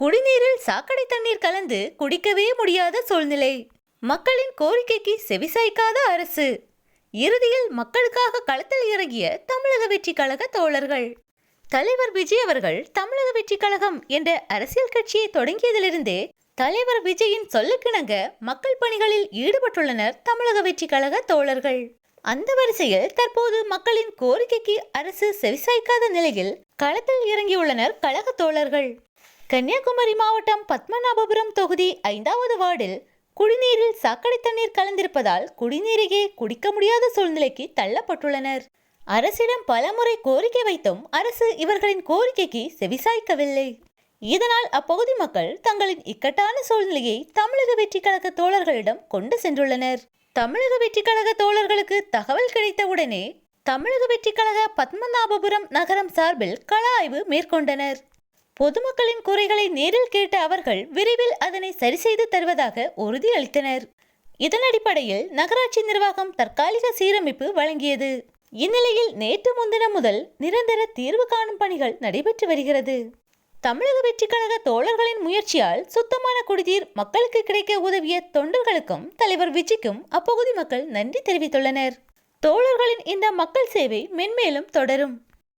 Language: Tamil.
குடிநீரில் சாக்கடை தண்ணீர் கலந்து குடிக்கவே முடியாத சூழ்நிலை. மக்களின் கோரிக்கைக்கு செவிசாய்க்காத அரசு. இறுதியில் மக்களுக்காக களத்தில் இறங்கிய தமிழக வெற்றி கழக தோழர்கள். தலைவர் விஜய் அவர்கள் தமிழக வெற்றி கழகம் என்ற அரசியல் கட்சியை தொடங்கியதிலிருந்தே தலைவர் விஜயின் சொல்லுக்கிணங்க மக்கள் பணிகளில் ஈடுபட்டுள்ளனர் தமிழக வெற்றி கழக தோழர்கள். அந்த வரிசையில் தற்போது மக்களின் கோரிக்கைக்கு அரசு செவிசாய்க்காத நிலையில் களத்தில் இறங்கியுள்ளனர் கழக தோழர்கள். கன்னியாகுமரி மாவட்டம் பத்மநாபபுரம் தொகுதி ஐந்தாவது வார்டில் குடிநீரில் சாக்கடை தண்ணீர் கலந்திருப்பதால் குடிநீரையே குடிக்க முடியாத சூழ்நிலைக்கு தள்ளப்பட்டுள்ளனர். அரசிடம் பலமுறை கோரிக்கை வைத்தும் அரசு இவர்களின் கோரிக்கைக்கு செவிசாய்க்கவில்லை. இதனால் அப்பகுதி மக்கள் தங்களின் இக்கட்டான சூழ்நிலையை தமிழக வெற்றி கழக தோழர்களிடம் கொண்டு சென்றுள்ளனர். தமிழக வெற்றி கழக தோழர்களுக்கு தகவல் கிடைத்தவுடனே தமிழக வெற்றி கழக பத்மநாபபுரம் நகரம் சார்பில் கள ஆய்வு மேற்கொண்டனர். பொதுமக்களின் குறைகளை நேரில் கேட்ட அவர்கள் விரைவில் அதனை சரி செய்து தருவதாக உறுதியளித்தனர் இதன் அடிப்படையில் நகராட்சி நிர்வாகம் தற்காலிக சீரமைப்பு வழங்கியது. இந்நிலையில் நேற்று முன்தினம் முதல் நிரந்தர தீர்வு காணும் பணிகள் நடைபெற்று வருகிறது. தமிழக வெற்றி கழக தோழர்களின் முயற்சியால் சுத்தமான குடிநீர் மக்களுக்கு கிடைக்க உதவிய தொண்டர்களுக்கும் தலைவர் விஜய்க்கும் அப்பகுதி மக்கள் நன்றி தெரிவித்துள்ளனர். தோழர்களின் இந்த மக்கள் சேவை மென்மேலும் தொடரும்.